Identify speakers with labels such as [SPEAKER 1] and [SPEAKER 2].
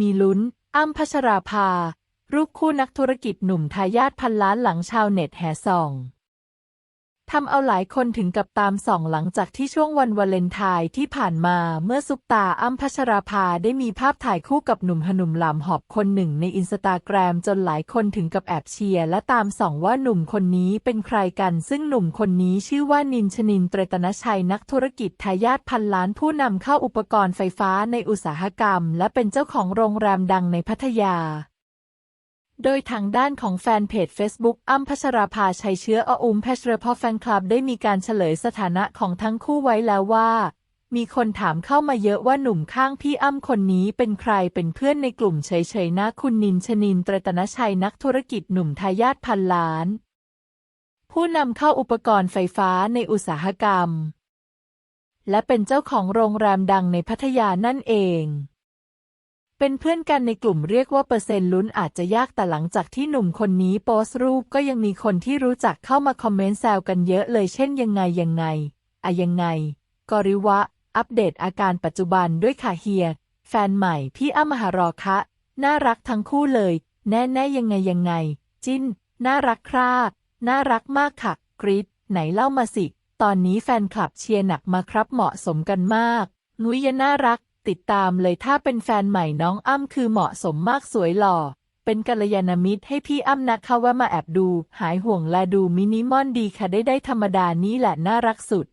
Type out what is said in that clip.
[SPEAKER 1] มีลุ้น อ้ำพัชราภา รูปคู่นักธุรกิจหนุ่มทายาทพันล้านหลังชาวเน็ตแห่ส่อง ทำเอาหลายคนถึงกับตามส่องหลังจากที่ช่วงวันวาเลนไทน์ที่ผ่านมาเมื่อซุปตาอ้ำพัชราภาได้มีภาพถ่ายคู่กับหนุ่มหนุ่มหลำหอบคนหนึ่งในอินสตาแกรมจนหลายคนถึงกับแอบเชียร์และตามส่องว่าหนุ่มคนนี้เป็นใครกัน ซึ่งหนุ่มคนนี้ชื่อว่านินชนินเตรตนชัยนักธุรกิจทายาทพันล้านผู้นำเข้าอุปกรณ์ไฟฟ้าในอุตสาหกรรม และเป็นเจ้าของโรงแรมดังในพัทยา โดยทางด้านของแฟนเพจ Facebook อ้ำพัชราภาชัยเชื้อออุ้มแพชรพอแฟนคลับได้มีการเฉลยสถานะของทั้งคู่ไว้แล้วว่า มีคนถามเข้ามาเยอะว่าหนุ่มข้างพี่อ้ำคนนี้เป็นใครเป็นเพื่อนในกลุ่มเฉยๆนะคุณนินชนินตรตนชัยนักธุรกิจหนุ่มทายาทพันล้าน ผู้นำเข้าอุปกรณ์ไฟฟ้าในอุตสาหกรรม และเป็นเจ้าของโรงแรมดังในพัทยานั่นเอง เป็นเพื่อนกันในกลุ่มเรียกว่าเปอร์เซ็นต์ลุ้นอาจจะยากแต่หลังจากที่หนุ่มคนนี้โพสต์รูปก็ยังมีคนที่รู้จักเข้ามาคอมเมนต์แซวกันเยอะเลยเช่นยังไงยังไงอะยังไง กริวะ อัปเดตอาการปัจจุบันด้วยค่ะเฮีย แฟนใหม่พี่อ้ำมหารอคะ น่ารักทั้งคู่เลย แน่แน่ยังไงยังไง จิ้น น่ารักคราน่ารักมากค่ะ กรีดไหนเล่ามาสิ ตอนนี้แฟนคลับเชียร์หนักมาครับเหมาะสมกันมากนุ้ยยน่ารัก ติดตามเลยถ้าเป็นแฟนใหม่น้องอ้ำคือเหมาะสมมากสวยหล่อ เป็นกัลยาณมิตรให้พี่อ้ำนะคะว่ามาแอบดู หายห่วงแลดูมินิมอนดีค่ะได้ได้ธรรมดานี้แหละน่ารักสุด